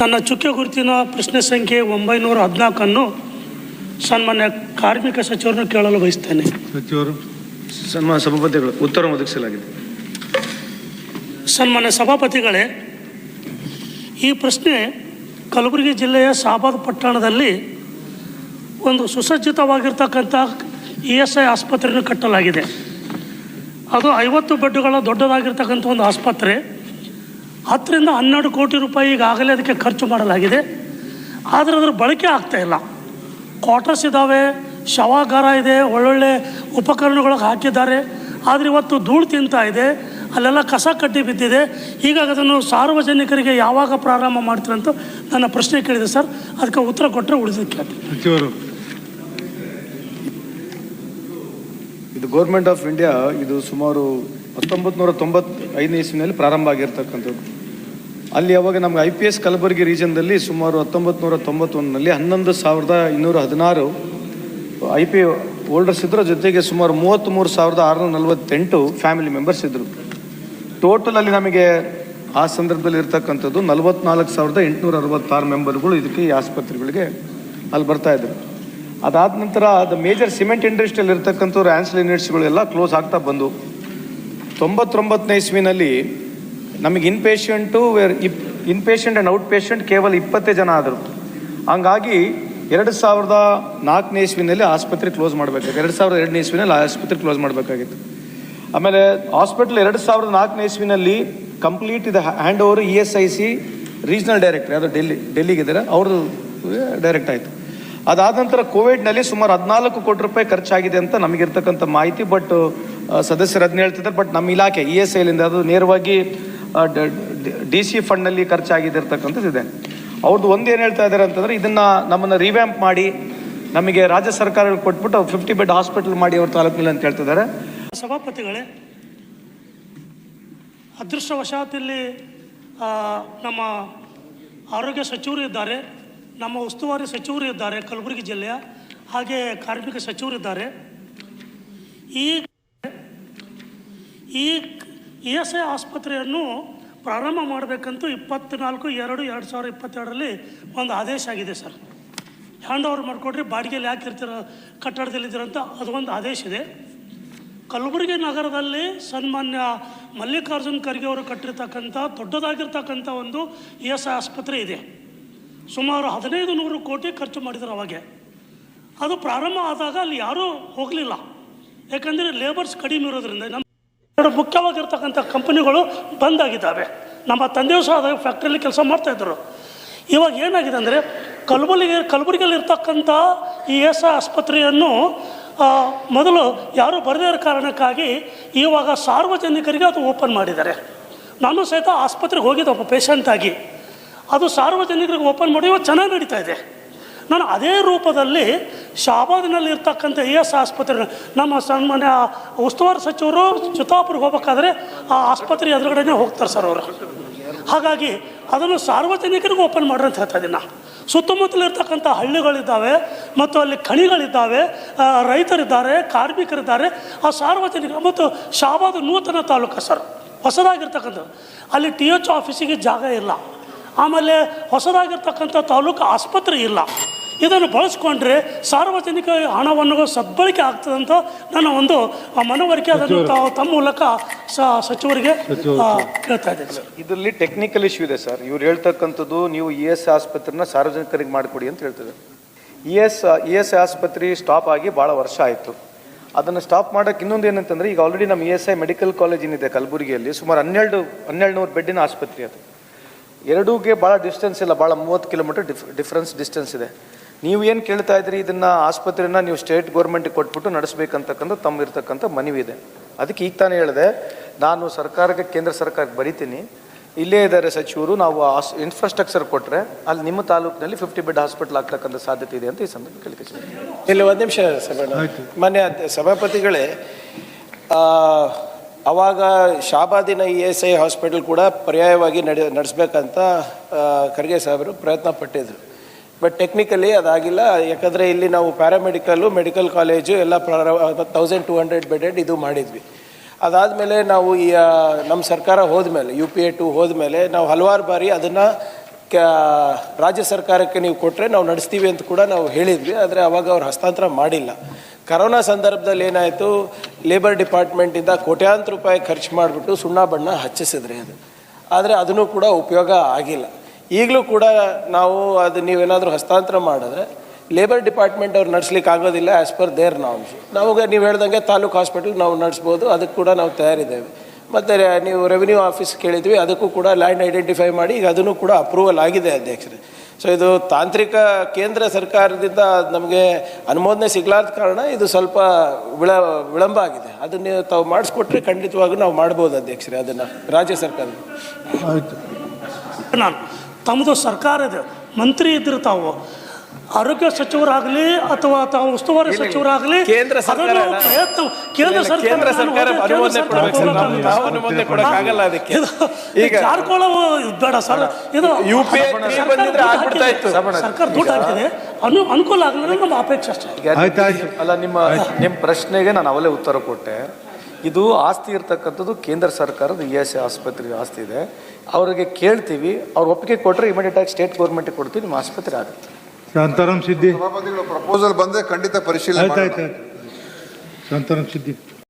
ನನ್ನ ಚುಕ್ಕೆ ಗುರುತಿನ ಪ್ರಶ್ನೆ ಸಂಖ್ಯೆ ಒಂಬೈನೂರ ಹದಿನಾಲ್ಕನ್ನು ಸನ್ಮಾನ್ಯ ಕಾರ್ಮಿಕ ಸಚಿವರನ್ನು ಕೇಳಲು ಬಯಸ್ತೇನೆ. ಸಚಿವರು ಸನ್ಮಾನ ಸಭಾಪತಿಗಳು ಉತ್ತರ ಒದಗಿಸಲಾಗಿದೆ. ಸನ್ಮಾನ್ಯ ಸಭಾಪತಿಗಳೇ ಈ ಪ್ರಶ್ನೆ ಕಲಬುರಗಿ ಜಿಲ್ಲೆಯ ಸಾಬಾದ್ ಪಟ್ಟಣದಲ್ಲಿ ಒಂದು ಸುಸಜ್ಜಿತವಾಗಿರ್ತಕ್ಕಂಥ ಇ ಎಸ್ ಐ ಆಸ್ಪತ್ರೆಯನ್ನು ಕಟ್ಟಲಾಗಿದೆ. ಅದು ಐವತ್ತು ಬೆಡ್ಗಳ ದೊಡ್ಡದಾಗಿರ್ತಕ್ಕಂಥ ಒಂದು ಆಸ್ಪತ್ರೆ. ಹತ್ತರಿಂದ ಹನ್ನೆರಡು ಕೋಟಿ ರೂಪಾಯಿ ಈಗಾಗಲೇ ಅದಕ್ಕೆ ಖರ್ಚು ಮಾಡಲಾಗಿದೆ. ಆದರೆ ಅದರ ಬಳಕೆ ಆಗ್ತಾ ಇಲ್ಲ. ಕ್ವಾರ್ಟರ್ಸ್ ಇದ್ದಾವೆ ಶವಾಗಾರ ಇದೆ, ಒಳ್ಳೊಳ್ಳೆ ಉಪಕರಣಗಳಿಗೆ ಹಾಕಿದ್ದಾರೆ. ಆದರೆ ಇವತ್ತು ಧೂಳು ತಿಂತಾ ಇದೆ, ಅಲ್ಲೆಲ್ಲ ಕಸ ಕಟ್ಟಿ ಬಿದ್ದಿದೆ. ಈಗ ಅದನ್ನು ಸಾರ್ವಜನಿಕರಿಗೆ ಯಾವಾಗ ಪ್ರಾರಂಭ ಮಾಡ್ತೀರಂತ ನನ್ನ ಪ್ರಶ್ನೆ ಕೇಳಿದೆ ಸರ್. ಅದಕ್ಕೆ ಉತ್ತರ ಕೊಟ್ಟರೆ ಉಳಿದಕ್ಕೆ ಸಚಿವರು, ಇದು ಗೌರ್ಮೆಂಟ್ ಆಫ್ ಇಂಡಿಯಾ ಇದು ಸುಮಾರು ಹತ್ತೊಂಬತ್ತು ನೂರ ತೊಂಬತ್ತೈದನೇ ಇಸ್ವಿನಲ್ಲಿ ಪ್ರಾರಂಭ ಆಗಿರ್ತಕ್ಕಂಥದ್ದು. ಅಲ್ಲಿ ಅವಾಗ ನಮ್ಗೆ ಐ ಪಿ ಎಸ್ ಕಲಬುರಗಿ ರೀಜನ್ದಲ್ಲಿ ಸುಮಾರು ಹತ್ತೊಂಬತ್ತು ನೂರ ತೊಂಬತ್ತೊಂದರಲ್ಲಿ ಹನ್ನೊಂದು ಸಾವಿರದ ಇನ್ನೂರ ಹದಿನಾರು ಐ ಪಿ ಹೋಲ್ಡರ್ಸ್ ಇದ್ರ ಜೊತೆಗೆ ಸುಮಾರು ಮೂವತ್ತ್ಮೂರು ಸಾವಿರದ ಆರುನೂರ ನಲವತ್ತೆಂಟು ಫ್ಯಾಮಿಲಿ ಮೆಂಬರ್ಸ್ ಇದ್ದರು ಟೋಟಲ್ ಅಲ್ಲಿ ನಮಗೆ ಆ ಸಂದರ್ಭದಲ್ಲಿ ಇರ್ತಕ್ಕಂಥದ್ದು ನಲವತ್ನಾಲ್ಕು ಸಾವಿರದ ಎಂಟುನೂರ ಅರವತ್ತಾರು ಮೆಂಬರ್ಗಳು ಇದಕ್ಕೆ ಈ ಆಸ್ಪತ್ರೆಗಳಿಗೆ ಅಲ್ಲಿ ಬರ್ತಾ ಇದ್ರು. ಅದಾದ ನಂತರ ಅದು ಮೇಜರ್ ಸಿಮೆಂಟ್ ಇಂಡಸ್ಟ್ರಿಯಲ್ಲಿ ಇರ್ತಕ್ಕಂಥವ್ರು ಆನ್ಸಲ್ ಯೂನಿಟ್ಸ್ಗಳೆಲ್ಲ ಕ್ಲೋಸ್ ಆಗ್ತಾ ಬಂದು. ತೊಂಬತ್ತೊಂಬತ್ತನೇ ಇಸ್ವಿನಲ್ಲಿ ನಮಗೆ ಇನ್ ಪೇಷಂಟು ಇಪ್ in patient and out patient ಕೇವಲ ಇಪ್ಪತ್ತೇ ಜನ ಆದರು. ಹಂಗಾಗಿ ಎರಡು ಸಾವಿರದ ನಾಲ್ಕನೇ ಇಸ್ವಿನಲ್ಲಿ ಆಸ್ಪತ್ರೆ ಕ್ಲೋಸ್ ಮಾಡಬೇಕಾಗಿತ್ತು. ಎರಡು ಸಾವಿರದ ಎರಡನೇ ಇಸ್ವಿನಲ್ಲಿ ಆಸ್ಪತ್ರೆ ಕ್ಲೋಸ್ ಮಾಡಬೇಕಾಗಿತ್ತು. ಆಮೇಲೆ ಹಾಸ್ಪಿಟಲ್ ಎರಡು ಸಾವಿರದ ನಾಲ್ಕನೇ ಇಸ್ವಿನಲ್ಲಿ ಕಂಪ್ಲೀಟ್ ಇದು hand over E S I C regional directory ಅದು ಡೆಲ್ಲಿ ಡೆಲ್ಲಿಗಿದ್ದಾರೆ ಅವರು ಡೈರೆಕ್ಟ್ ಆಯಿತು. ಅದಾದ ನಂತರ ಕೋವಿಡ್ನಲ್ಲಿ ಸುಮಾರು ಹದಿನಾಲ್ಕು ಕೋಟಿ ರೂಪಾಯಿ ಖರ್ಚಾಗಿದೆ ಅಂತ ನಮಗಿರ್ತಕ್ಕಂಥ ಮಾಹಿತಿ ಬಟ್ ಸದಸ್ಯರು ಅದನ್ನ ಹೇಳ್ತಿದ್ದಾರೆ ಬಟ್ ನಮ್ಮ ಇಲಾಖೆ ಇ ಎಸ್ ಐಲಿಂದ ಅದು ನೇರವಾಗಿ ಡಿ ಸಿ ಫಂಡ್ನಲ್ಲಿ ಖರ್ಚಾಗಿದ್ದಿರ್ತಕ್ಕಂಥದ್ದು ಇದೆ. ಅವ್ರದ್ದು ಒಂದು ಏನು ಹೇಳ್ತಾ ಇದ್ದಾರೆ ಅಂತಂದರೆ ಇದನ್ನು ನಮ್ಮನ್ನು ರಿವ್ಯಾಂಪ್ ಮಾಡಿ, ನಮಗೆ ರಾಜ್ಯ ಸರ್ಕಾರ ಕೊಟ್ಬಿಟ್ಟು ಫಿಫ್ಟಿ ಬೆಡ್ ಹಾಸ್ಪಿಟಲ್ ಮಾಡಿ ಅವ್ರ ತಾಲೂಕಿನಲ್ಲಿ ಅಂತ ಹೇಳ್ತಿದ್ದಾರೆ. ಸಭಾಪತಿಗಳೇ ಅದೃಷ್ಟವಶಾತ್ ಇಲ್ಲಿ ನಮ್ಮ ಆರೋಗ್ಯ ಸಚಿವರು ಇದ್ದಾರೆ, ನಮ್ಮ ಉಸ್ತುವಾರಿ ಸಚಿವರು ಇದ್ದಾರೆ, ಕಲಬುರಗಿ ಜಿಲ್ಲೆಯ ಹಾಗೆ ಕಾರ್ಮಿಕ ಸಚಿವರು ಇದ್ದಾರೆ. ಈ ಈ ಇ ಎಸ್ ಐ ಆಸ್ಪತ್ರೆಯನ್ನು ಪ್ರಾರಂಭ ಮಾಡಬೇಕಂತೂ ಇಪ್ಪತ್ತ್ನಾಲ್ಕು ಎರಡು ಎರಡು ಸಾವಿರದ ಇಪ್ಪತ್ತೆರಡರಲ್ಲಿ ಒಂದು ಆದೇಶ ಆಗಿದೆ ಸರ್. ಹ್ಯಾಂಡ್ ಓವರ್ ಮಾಡಿಕೊಡ್ರಿ, ಬಾಡಿಗೆಯಲ್ಲಿ ಕಟ್ಟಡದಲ್ಲಿದ್ದೀರಂತ ಅದು ಒಂದು ಆದೇಶ ಇದೆ. ಕಲಬುರಗಿ ನಗರದಲ್ಲಿ ಸನ್ಮಾನ್ಯ ಮಲ್ಲಿಕಾರ್ಜುನ್ ಖರ್ಗೆ ಅವರು ಕಟ್ಟಿರ್ತಕ್ಕಂಥ, ದೊಡ್ಡದಾಗಿರ್ತಕ್ಕಂಥ ಒಂದು ಇ ಎಸ್ ಐ ಆಸ್ಪತ್ರೆ ಇದೆ. ಸುಮಾರು ಹದಿನೈದು ನೂರು ಕೋಟಿ ಖರ್ಚು ಮಾಡಿದ್ರು ಅವಾಗೆ. ಅದು ಪ್ರಾರಂಭ ಆದಾಗ ಅಲ್ಲಿ ಯಾರೂ ಹೋಗಲಿಲ್ಲ. ಯಾಕಂದರೆ ಲೇಬರ್ಸ್ ಕಡಿಮೆ ಇರೋದ್ರಿಂದ. ನಮ್ಮ ಎರಡು ಮುಖ್ಯವಾಗಿರ್ತಕ್ಕಂಥ ಕಂಪನಿಗಳು ಬಂದಾಗಿದ್ದಾವೆ. ನಮ್ಮ ತಂದೆಯೂ ಸಹ ಅದಾಗ ಫ್ಯಾಕ್ಟ್ರಿಯಲ್ಲಿ ಕೆಲಸ ಮಾಡ್ತಾಯಿದ್ರು ಇವಾಗ ಏನಾಗಿದೆ ಅಂದರೆ ಕಲಬುರಗಿ ಕಲಬುರಗಿಯಲ್ಲಿ ಇರ್ತಕ್ಕಂಥ ಈ ಎಸ್ ಆಸ್ಪತ್ರೆಯನ್ನು ಮೊದಲು ಯಾರೂ ಬರದೇ ಇರೋ ಕಾರಣಕ್ಕಾಗಿ ಇವಾಗ ಸಾರ್ವಜನಿಕರಿಗೆ ಅದು ಓಪನ್ ಮಾಡಿದ್ದಾರೆ. ನಾನು ಸಹಿತ ಆಸ್ಪತ್ರೆಗೆ ಹೋಗಿದ್ದೆ ಒಬ್ಬ ಪೇಷಂಟಾಗಿ ಅದು ಸಾರ್ವಜನಿಕರಿಗೆ ಓಪನ್ ಮಾಡಿ ಇವಾಗ ಚೆನ್ನಾಗಿ ನಡೀತಾ ಇದೆ. ನಾನು ಅದೇ ರೂಪದಲ್ಲಿ ಶಾಬಾದಿನಲ್ಲಿ ಇರ್ತಕ್ಕಂಥ ಇ ಎಸ್ ಆಸ್ಪತ್ರೆ ನಮ್ಮ ಸನ್ಮಾನ್ಯ ಉಸ್ತುವಾರಿ ಸಚಿವರು ಚಿತ್ತಾಪುರಿಗೆ ಹೋಗ್ಬೇಕಾದ್ರೆ ಆ ಆಸ್ಪತ್ರೆ ಎದುರುಗಡೆನೇ ಹೋಗ್ತಾರೆ ಸರ್ ಅವರು. ಹಾಗಾಗಿ ಅದನ್ನು ಸಾರ್ವಜನಿಕರಿಗೂ ಓಪನ್ ಮಾಡ್ರಿ ಅಂತ ಹೇಳ್ತಾ ಇದ್ದೀನಿ ನಾ. ಸುತ್ತಮುತ್ತಲು ಇರ್ತಕ್ಕಂಥ ಹಳ್ಳಿಗಳಿದ್ದಾವೆ ಮತ್ತು ಅಲ್ಲಿ ಖಣಿಗಳಿದ್ದಾವೆ ರೈತರಿದ್ದಾರೆ, ಕಾರ್ಮಿಕರಿದ್ದಾರೆ. ಆ ಸಾರ್ವಜನಿಕ ಮತ್ತು ಶಾಬಾದ್ ನೂತನ ತಾಲೂಕು ಸರ್, ಹೊಸದಾಗಿರ್ತಕ್ಕಂಥದ್ದು. ಅಲ್ಲಿ ಟಿ ಎಚ್ ಆಫೀಸಿಗೆ ಜಾಗ ಇಲ್ಲ. ಆಮೇಲೆ ಹೊಸದಾಗಿರ್ತಕ್ಕಂಥ ತಾಲೂಕು ಆಸ್ಪತ್ರೆ ಇಲ್ಲ. ಇದನ್ನು ಬಳಸ್ಕೊಂಡ್ರೆ ಸಾರ್ವಜನಿಕ ಹಣವನ್ನು ಸದ್ಬಳಕೆ ಆಗ್ತದಂತ ಅಂತ ನನ್ನ ಒಂದು ಆ, ಮನವರಿಕೆ ಅದನ್ನು ತಾವು ತಮ್ಮ ಮೂಲಕ ಸಚಿವರಿಗೆ ಹೇಳ್ತಾ ಇದ್ದೇನೆ ಸರ್. ಇದರಲ್ಲಿ ಟೆಕ್ನಿಕಲ್ ಇಶ್ಯೂ ಇದೆ ಸರ್. ಇವ್ರು ಹೇಳ್ತಕ್ಕಂಥದ್ದು ನೀವು ಇ ಎಸ್ ಆಸ್ಪತ್ರೆನ ಸಾರ್ವಜನಿಕರಿಗೆ ಮಾಡಿಕೊಡಿ ಅಂತ ಹೇಳ್ತಿದ್ದಾರೆ. ಇ ಎಸ್ ಇ ಎಸ್ ಆಸ್ಪತ್ರೆ ಸ್ಟಾಪ್ ಆಗಿ ಭಾಳ ವರ್ಷ ಆಯಿತು. ಅದನ್ನು ಸ್ಟಾಪ್ ಮಾಡೋಕ್ಕೆ ಇನ್ನೊಂದು ಏನಂತಂದರೆ ಈಗ ಆಲ್ರೆಡಿ ನಮ್ಮ E S I medical college ಏನಿದೆ ಕಲಬುರಗಿಯಲ್ಲಿ ಸುಮಾರು ಹನ್ನೆರಡು ಹನ್ನೆರಡು ನೂರು ಬೆಡ್ಡಿನ ಆಸ್ಪತ್ರೆ ಅದು. ಎರಡೂಗೆ ಭಾಳ ಡಿಸ್ಟೆನ್ಸ್ ಇಲ್ಲ ಭಾಳ ಮೂವತ್ತು ಕಿಲೋಮೀಟರ್ ಡಿಫ್ ಡಿಫ್ರೆನ್ಸ್ ಡಿಸ್ಟೆನ್ಸ್ ಇದೆ. ನೀವು ಏನು ಕೇಳ್ತಾ ಇದ್ರಿ ಇದನ್ನು ಆಸ್ಪತ್ರೆನ ನೀವು ಸ್ಟೇಟ್ ಗೌರ್ಮೆಂಟ್ಗೆ ಕೊಟ್ಬಿಟ್ಟು ನಡೆಸ್ಬೇಕಂತಕ್ಕಂಥ ತಮ್ಮ ಇರ್ತಕ್ಕಂಥ ಮನವಿ ಇದೆ. ಅದಕ್ಕೆ ಈಗ ತಾನೇ ಹೇಳಿದೆ ನಾನು ಸರ್ಕಾರಕ್ಕೆ ಕೇಂದ್ರ ಸರ್ಕಾರಕ್ಕೆ ಬರಿತೀನಿ. ಇಲ್ಲೇ ಇದ್ದಾರೆ ಸಚಿವರು ನಾವು ಆಸ್ ಇನ್ಫ್ರಾಸ್ಟ್ರಕ್ಚರ್ ಕೊಟ್ಟರೆ ಅಲ್ಲಿ ನಿಮ್ಮ ತಾಲೂಕಿನಲ್ಲಿ ಫಿಫ್ಟಿ ಬೆಡ್ ಹಾಸ್ಪಿಟಲ್ ಆಗ್ತಕ್ಕಂಥ ಸಾಧ್ಯತೆ ಇದೆ ಅಂತ ಈ ಸಂದರ್ಭ ಕೇಳಿಕೆ ಇಲ್ಲಿ ಒಂದು ನಿಮಿಷ. ಮಾನ್ಯ ಸಭಾಪತಿಗಳೇ ಆ, ಅವಾಗ ಶಾಬಾದಿನ ಇ ಎಸ್ ಐ ಹಾಸ್ಪಿಟಲ್ ಕೂಡ ಪರ್ಯಾಯವಾಗಿ ನಡೆ ನಡೆಸ್ಬೇಕಂತ ಖರ್ಗೆ ಸಾಹೇಬರು ಪ್ರಯತ್ನ ಪಟ್ಟಿದ್ರು. But technically ಅದಾಗಿಲ್ಲ. ಯಾಕಂದರೆ ಇಲ್ಲಿ ನಾವು ಪ್ಯಾರಾಮೆಡಿಕಲ್ಲು ಮೆಡಿಕಲ್ ಕಾಲೇಜು ಎಲ್ಲ ತೌಸಂಡ್ ಟು ಹಂಡ್ರೆಡ್ ಬೆಡೆಡ್ ಇದು ಮಾಡಿದ್ವಿ. ಅದಾದಮೇಲೆ ನಾವು ಈ ನಮ್ಮ ಸರ್ಕಾರ ಹೋದ್ಮೇಲೆ ಯು ಪಿ ಎ ಟು ಹೋದ್ಮೇಲೆ ನಾವು ಹಲವಾರು ಬಾರಿ ಅದನ್ನು ರಾಜ್ಯ ಸರ್ಕಾರಕ್ಕೆ ನೀವು ಕೊಟ್ಟರೆ ನಾವು ನಡೆಸ್ತೀವಿ ಅಂತ ಕೂಡ ನಾವು ಹೇಳಿದ್ವಿ. ಆದರೆ ಅವಾಗ ಅವ್ರು ಹಸ್ತಾಂತರ ಮಾಡಿಲ್ಲ. ಕರೋನಾ ಸಂದರ್ಭದಲ್ಲಿ ಏನಾಯಿತು? ಲೇಬರ್ ಡಿಪಾರ್ಟ್ಮೆಂಟಿಂದ ಕೋಟ್ಯಾಂತರ ರೂಪಾಯಿ ಖರ್ಚು ಮಾಡಿಬಿಟ್ಟು ಸುಣ್ಣ ಬಣ್ಣ ಹಚ್ಚಿಸಿದ್ರಿ ಅದು. ಆದರೆ ಅದನ್ನು ಕೂಡ ಉಪಯೋಗ ಆಗಿಲ್ಲ. ಈಗಲೂ ಕೂಡ ನಾವು ಅದು ನೀವೇನಾದರೂ ಹಸ್ತಾಂತರ ಮಾಡಿದ್ರೆ ಲೇಬರ್ ಡಿಪಾರ್ಟ್ಮೆಂಟ್ ಅವ್ರು ನಡೆಸ್ಲಿಕ್ಕೆ ಆಗೋದಿಲ್ಲ ಆ್ಯಸ್ ಪರ್ ದೇರ್ ನಾಮ್ಸ್ ನಾವು ನೀವು ಹೇಳ್ದಂಗೆ ತಾಲೂಕು ಹಾಸ್ಪಿಟಲ್ ನಾವು ನಡೆಸ್ಬೋದು ಅದಕ್ಕೆ ಕೂಡ ನಾವು ತಯಾರಿದ್ದೇವೆ. ಮತ್ತು ನೀವು ರೆವಿನ್ಯೂ ಆಫೀಸ್ ಕೇಳಿದ್ವಿ ಅದಕ್ಕೂ ಕೂಡ ಲ್ಯಾಂಡ್ ಐಡೆಂಟಿಫೈ ಮಾಡಿ ಈಗ ಅದನ್ನು ಕೂಡ ಅಪ್ರೂವಲ್ ಆಗಿದೆ ಅಧ್ಯಕ್ಷರೇ. ಸೊ ಇದು ತಾಂತ್ರಿಕ ಕೇಂದ್ರ ಸರ್ಕಾರದಿಂದ ನಮಗೆ ಅನುಮೋದನೆ ಸಿಗ್ಲಾರ್ದ ಕಾರಣ ಇದು ಸ್ವಲ್ಪ ವಿಳ ವಿಳಂಬ ಆಗಿದೆ. ಅದನ್ನು ತಾವು ಮಾಡಿಸ್ಕೊಟ್ರೆ ಖಂಡಿತವಾಗೂ ನಾವು ಮಾಡ್ಬೋದು ಅಧ್ಯಕ್ಷರೇ ಅದನ್ನು ರಾಜ್ಯ ಸರ್ಕಾರ ನಾನು ತಮ್ಮದು ಸರ್ಕಾರ ಇದೆ. ಮಂತ್ರಿ ಇದ್ರು ತಾವು. ಆರೋಗ್ಯ ಸಚಿವರಾಗಲಿ ಅಥವಾ ತಾವು ಉಸ್ತುವಾರಿ ಸಚಿವರಾಗಲಿ ಕೇಂದ್ರ ಸರ್ಕಾರ ಪ್ರಯತ್ನ ಕೇಂದ್ರ ಸರ್ಕಾರ ಅದಕ್ಕೆ. ಈಗ ಜಾರ್ಕೊಳ್ಳೋ ಬೇಡ ಸರ್. ಇದು ಯು ಪಿ. ಸರ್ಕಾರ ದುಡ್ಡು ಹಾಕಿದೆ. ಅನು ಅನುಕೂಲ ಆಗಲಿಲ್ಲ ನಮ್ಮ ಅಪೇಕ್ಷೆ ಅಷ್ಟೇ. ಅಲ್ಲ ನಿಮ್ಮ ನಿಮ್ಮ ಪ್ರಶ್ನೆಗೆ ನಾನು ಅವಲೇ ಉತ್ತರ ಕೊಟ್ಟೆ. ಇದು ಆಸ್ತಿ ಇರ್ತಕ್ಕಂಥದ್ದು ಕೇಂದ್ರ ಸರ್ಕಾರದ ಇ ಎಸ್ ಆಸ್ಪತ್ರೆ ಆಸ್ತಿ ಇದೆ. ಅವರಿಗೆ ಕೇಳ್ತೀವಿ ಅವ್ರು ಒಪ್ಪಿಗೆ ಕೊಟ್ಟರೆ ಇಮಿಡಿಯೇಟ್ ಆಗಿ ಸ್ಟೇಟ್ ಗೌರ್ಮೆಂಟ್ ಕೊಡ್ತೀವಿ ನಿಮ್ಮ ಆಸ್ಪತ್ರೆ ಆಗುತ್ತೆ. ಶಾಂತಾರಾಮ್ ಸಿದ್ದಿ. ಸಭಾಪತಿಗಳು ಪ್ರಪೋಸಲ್ ಬಂದರೆ ಖಂಡಿತ ಪರಿಶೀಲನೆ ಸಂತಾರಾಮ್ ಸಿದ್ದಿ.